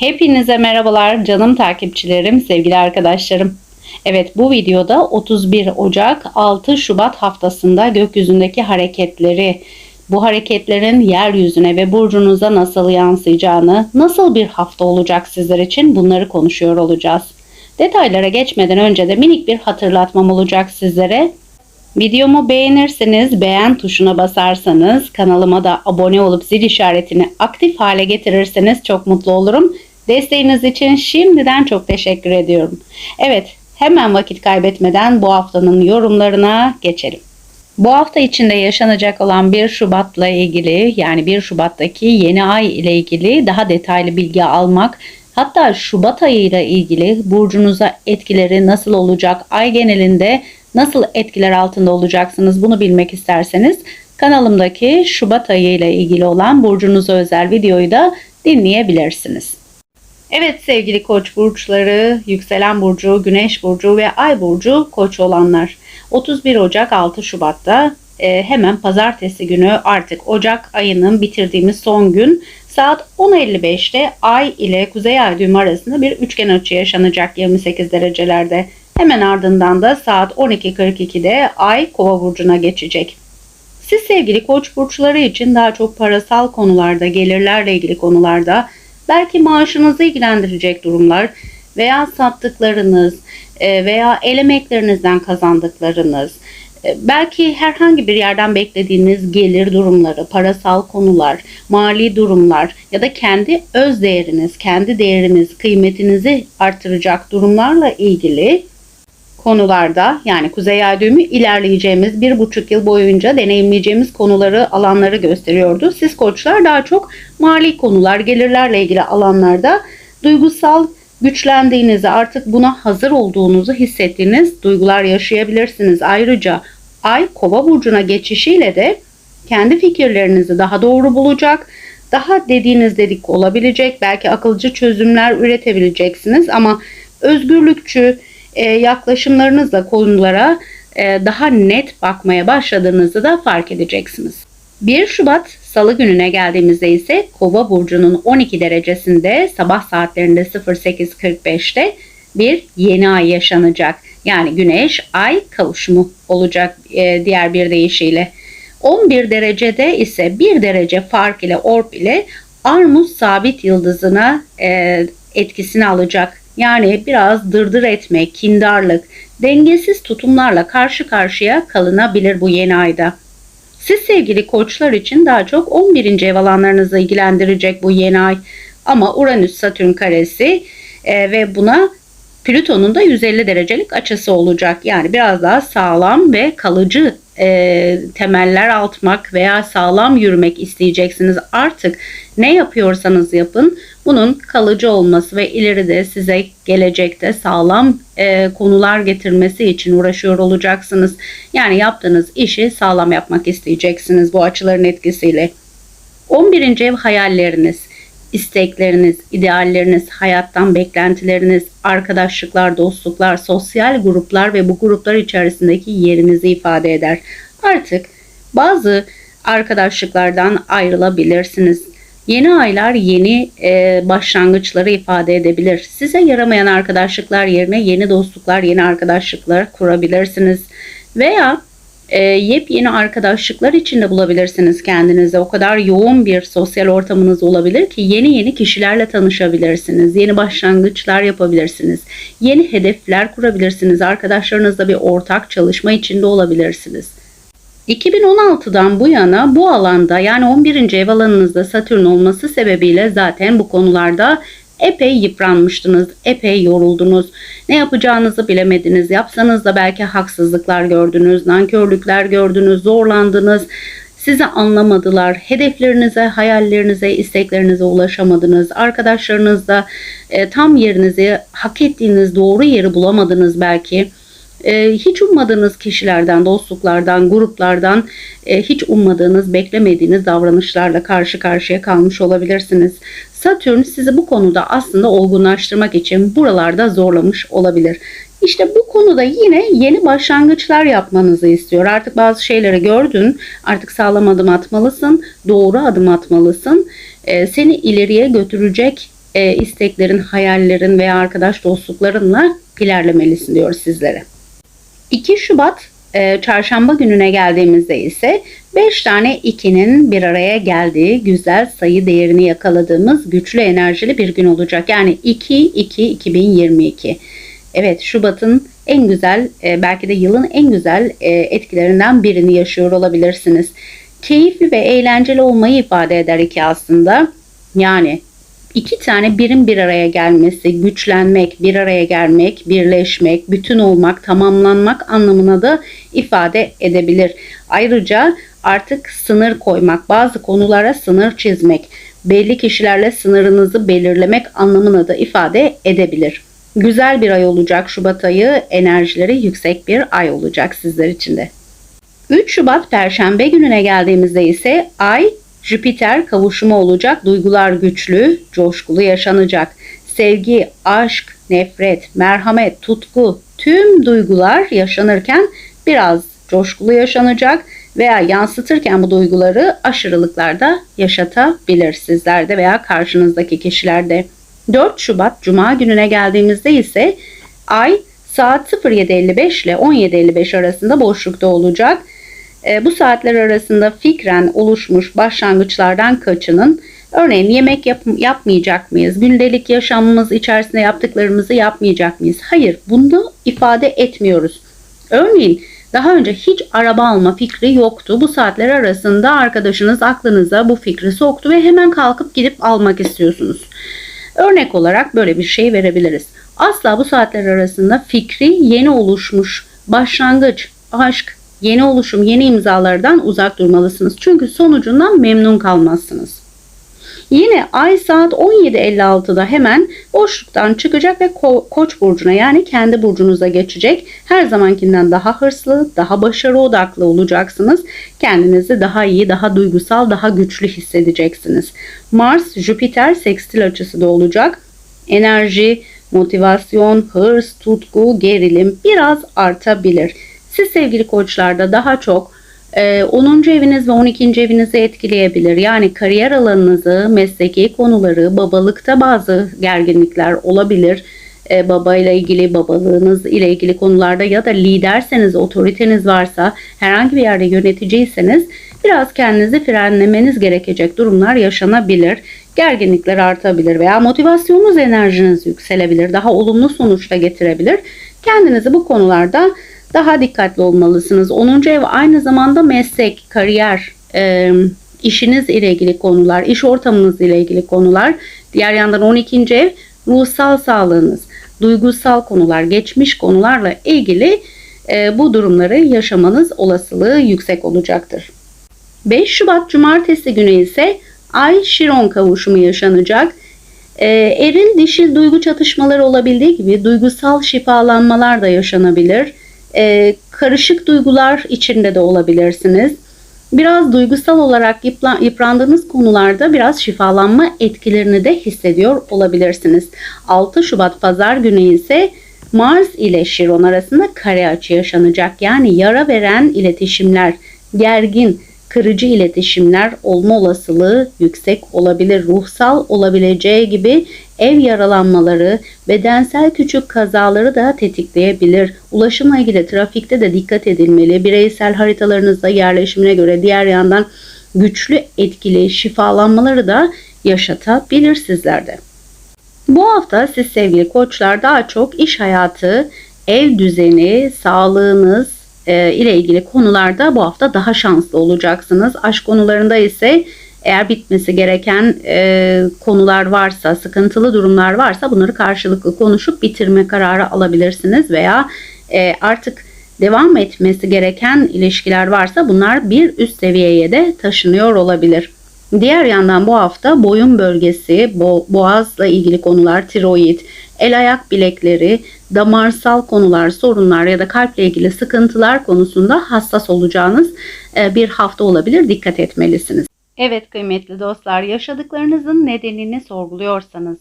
Hepinize merhabalar canım takipçilerim, sevgili arkadaşlarım. Evet bu videoda 31 Ocak 6 Şubat haftasında gökyüzündeki hareketleri, bu hareketlerin yeryüzüne ve burcunuza nasıl yansıyacağını, nasıl bir hafta olacak sizler için bunları konuşuyor olacağız. Detaylara geçmeden önce de minik bir hatırlatmam olacak sizlere. Videomu beğenirseniz beğen tuşuna basarsanız kanalıma da abone olup zil işaretini aktif hale getirirseniz çok mutlu olurum. Desteğiniz için şimdiden çok teşekkür ediyorum. Evet hemen vakit kaybetmeden bu haftanın yorumlarına geçelim. Bu hafta içinde yaşanacak olan 1 Şubat'la ilgili yani 1 Şubat'taki yeni ay ile ilgili daha detaylı bilgi almak hatta Şubat ayı ile ilgili burcunuza etkileri nasıl olacak ay genelinde nasıl etkiler altında olacaksınız bunu bilmek isterseniz kanalımdaki Şubat ayı ile ilgili olan burcunuza özel videoyu da dinleyebilirsiniz. Evet sevgili koç burçları, yükselen burcu, güneş burcu ve ay burcu koç olanlar. 31 Ocak 6 Şubat'ta e, hemen pazartesi günü artık Ocak ayının bitirdiğimiz son gün saat 10.55'te ay ile kuzey ay düğümü arasında bir üçgen açı yaşanacak 28 derecelerde. Hemen ardından da saat 12.42'de ay kova burcuna geçecek. Siz sevgili koç burçları için daha çok parasal konularda, gelirlerle ilgili konularda belki maaşınızı ilgilendirecek durumlar veya sattıklarınız e, veya el emeklerinizden kazandıklarınız, e, belki herhangi bir yerden beklediğiniz gelir durumları, parasal konular, mali durumlar ya da kendi öz değeriniz, kendi değeriniz, kıymetinizi artıracak durumlarla ilgili konularda yani Kuzey Ay düğümü ilerleyeceğimiz bir buçuk yıl boyunca deneyimleyeceğimiz konuları alanları gösteriyordu. Siz koçlar daha çok mali konular gelirlerle ilgili alanlarda duygusal güçlendiğinizi artık buna hazır olduğunuzu hissettiğiniz duygular yaşayabilirsiniz. Ayrıca Ay Kova burcuna geçişiyle de kendi fikirlerinizi daha doğru bulacak, daha dediğiniz dedik olabilecek, belki akılcı çözümler üretebileceksiniz ama özgürlükçü, e, yaklaşımlarınızla konulara e, daha net bakmaya başladığınızı da fark edeceksiniz. 1 Şubat Salı gününe geldiğimizde ise Kova burcunun 12 derecesinde sabah saatlerinde 08.45'te bir yeni ay yaşanacak. Yani Güneş Ay kavuşumu olacak e, diğer bir deyişiyle. 11 derecede ise 1 derece fark ile orb ile Armus sabit yıldızına etkisini alacak yani biraz dırdır etme, kindarlık, dengesiz tutumlarla karşı karşıya kalınabilir bu yeni ayda. Siz sevgili koçlar için daha çok 11. ev alanlarınızı ilgilendirecek bu yeni ay. Ama Uranüs Satürn karesi e, ve buna Plüton'un da 150 derecelik açısı olacak. Yani biraz daha sağlam ve kalıcı e, temeller atmak veya sağlam yürümek isteyeceksiniz. Artık ne yapıyorsanız yapın bunun kalıcı olması ve ileride size gelecekte sağlam e, konular getirmesi için uğraşıyor olacaksınız. Yani yaptığınız işi sağlam yapmak isteyeceksiniz bu açıların etkisiyle. 11. ev hayalleriniz istekleriniz, idealleriniz, hayattan beklentileriniz, arkadaşlıklar, dostluklar, sosyal gruplar ve bu gruplar içerisindeki yerinizi ifade eder. Artık bazı arkadaşlıklardan ayrılabilirsiniz. Yeni aylar yeni e, başlangıçları ifade edebilir. Size yaramayan arkadaşlıklar yerine yeni dostluklar, yeni arkadaşlıklar kurabilirsiniz. Veya e, yepyeni arkadaşlıklar içinde bulabilirsiniz kendinize. O kadar yoğun bir sosyal ortamınız olabilir ki yeni yeni kişilerle tanışabilirsiniz. Yeni başlangıçlar yapabilirsiniz. Yeni hedefler kurabilirsiniz. Arkadaşlarınızla bir ortak çalışma içinde olabilirsiniz. 2016'dan bu yana bu alanda yani 11. ev alanınızda Satürn olması sebebiyle zaten bu konularda epey yıpranmıştınız, epey yoruldunuz. Ne yapacağınızı bilemediniz. Yapsanız da belki haksızlıklar gördünüz, nankörlükler gördünüz, zorlandınız. Sizi anlamadılar. Hedeflerinize, hayallerinize, isteklerinize ulaşamadınız. Arkadaşlarınızla e, tam yerinizi, hak ettiğiniz doğru yeri bulamadınız belki e, hiç ummadığınız kişilerden, dostluklardan, gruplardan e, hiç ummadığınız, beklemediğiniz davranışlarla karşı karşıya kalmış olabilirsiniz. Satürn sizi bu konuda aslında olgunlaştırmak için buralarda zorlamış olabilir. İşte bu konuda yine yeni başlangıçlar yapmanızı istiyor. Artık bazı şeyleri gördün, artık sağlam adım atmalısın, doğru adım atmalısın. E, seni ileriye götürecek e, isteklerin, hayallerin veya arkadaş dostluklarınla ilerlemelisin diyor sizlere. 2 Şubat e, çarşamba gününe geldiğimizde ise 5 tane 2'nin bir araya geldiği güzel sayı değerini yakaladığımız güçlü enerjili bir gün olacak. Yani 2-2-2022. Evet Şubat'ın en güzel e, belki de yılın en güzel e, etkilerinden birini yaşıyor olabilirsiniz. Keyifli ve eğlenceli olmayı ifade eder iki aslında. Yani iki tane birin bir araya gelmesi, güçlenmek, bir araya gelmek, birleşmek, bütün olmak, tamamlanmak anlamına da ifade edebilir. Ayrıca artık sınır koymak, bazı konulara sınır çizmek, belli kişilerle sınırınızı belirlemek anlamına da ifade edebilir. Güzel bir ay olacak Şubat ayı, enerjileri yüksek bir ay olacak sizler için de. 3 Şubat Perşembe gününe geldiğimizde ise Ay Jüpiter kavuşumu olacak. Duygular güçlü, coşkulu yaşanacak. Sevgi, aşk, nefret, merhamet, tutku tüm duygular yaşanırken biraz coşkulu yaşanacak veya yansıtırken bu duyguları aşırılıklarda yaşatabilir sizlerde veya karşınızdaki kişilerde. 4 Şubat Cuma gününe geldiğimizde ise Ay saat 07.55 ile 17.55 arasında boşlukta olacak. E, bu saatler arasında fikren oluşmuş başlangıçlardan kaçının. Örneğin yemek yap yapmayacak mıyız? Gündelik yaşamımız içerisinde yaptıklarımızı yapmayacak mıyız? Hayır, bunu ifade etmiyoruz. Örneğin daha önce hiç araba alma fikri yoktu. Bu saatler arasında arkadaşınız aklınıza bu fikri soktu ve hemen kalkıp gidip almak istiyorsunuz. Örnek olarak böyle bir şey verebiliriz. Asla bu saatler arasında fikri yeni oluşmuş başlangıç, aşk, yeni oluşum, yeni imzalardan uzak durmalısınız. Çünkü sonucundan memnun kalmazsınız. Yine ay saat 17.56'da hemen boşluktan çıkacak ve ko- koç burcuna yani kendi burcunuza geçecek. Her zamankinden daha hırslı, daha başarı odaklı olacaksınız. Kendinizi daha iyi, daha duygusal, daha güçlü hissedeceksiniz. Mars, Jüpiter sekstil açısı da olacak. Enerji, motivasyon, hırs, tutku, gerilim biraz artabilir. Siz sevgili koçlarda daha çok 10. E, eviniz ve 12. evinizi etkileyebilir. Yani kariyer alanınızı, mesleki konuları, babalıkta bazı gerginlikler olabilir. E, baba ile ilgili, babalığınız ile ilgili konularda ya da liderseniz, otoriteniz varsa, herhangi bir yerde yöneticiyseniz biraz kendinizi frenlemeniz gerekecek durumlar yaşanabilir. Gerginlikler artabilir veya motivasyonunuz, enerjiniz yükselebilir. Daha olumlu sonuçta getirebilir. Kendinizi bu konularda daha dikkatli olmalısınız. 10. ev aynı zamanda meslek, kariyer, e, işiniz ile ilgili konular, iş ortamınız ile ilgili konular. Diğer yandan 12. ev ruhsal sağlığınız, duygusal konular, geçmiş konularla ilgili e, bu durumları yaşamanız olasılığı yüksek olacaktır. 5 Şubat Cumartesi günü ise Ay Şiron kavuşumu yaşanacak. E, eril dişil duygu çatışmaları olabildiği gibi duygusal şifalanmalar da yaşanabilir e, karışık duygular içinde de olabilirsiniz. Biraz duygusal olarak yıprandığınız konularda biraz şifalanma etkilerini de hissediyor olabilirsiniz. 6 Şubat pazar günü ise Mars ile Şiron arasında kare açı yaşanacak. Yani yara veren iletişimler, gergin, kırıcı iletişimler olma olasılığı yüksek olabilir. Ruhsal olabileceği gibi ev yaralanmaları, bedensel küçük kazaları da tetikleyebilir. Ulaşımla ilgili trafikte de dikkat edilmeli. Bireysel haritalarınızda yerleşimine göre diğer yandan güçlü etkili şifalanmaları da yaşatabilir sizlerde. Bu hafta siz sevgili koçlar daha çok iş hayatı, ev düzeni, sağlığınız, ile ilgili konularda bu hafta daha şanslı olacaksınız. Aşk konularında ise eğer bitmesi gereken e, konular varsa, sıkıntılı durumlar varsa bunları karşılıklı konuşup bitirme kararı alabilirsiniz veya e, artık devam etmesi gereken ilişkiler varsa bunlar bir üst seviyeye de taşınıyor olabilir. Diğer yandan bu hafta boyun bölgesi, bo boğazla ilgili konular, tiroid, el ayak bilekleri, damarsal konular, sorunlar ya da kalple ilgili sıkıntılar konusunda hassas olacağınız e, bir hafta olabilir. Dikkat etmelisiniz. Evet kıymetli dostlar, yaşadıklarınızın nedenini sorguluyorsanız,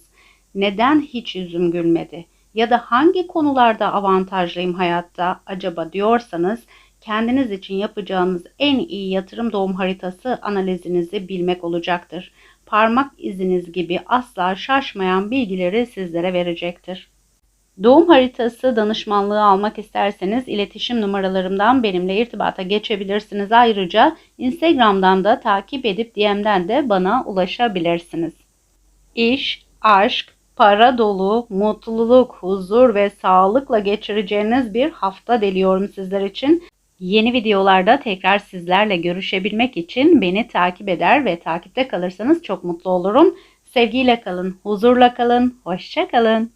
neden hiç yüzüm gülmedi ya da hangi konularda avantajlıyım hayatta acaba diyorsanız kendiniz için yapacağınız en iyi yatırım doğum haritası analizinizi bilmek olacaktır. parmak iziniz gibi asla şaşmayan bilgileri sizlere verecektir. Doğum haritası danışmanlığı almak isterseniz iletişim numaralarımdan benimle irtibata geçebilirsiniz. Ayrıca Instagram'dan da takip edip DM'den de bana ulaşabilirsiniz. İş, aşk, para dolu, mutluluk, huzur ve sağlıkla geçireceğiniz bir hafta diliyorum sizler için. Yeni videolarda tekrar sizlerle görüşebilmek için beni takip eder ve takipte kalırsanız çok mutlu olurum. Sevgiyle kalın, huzurla kalın, hoşça kalın.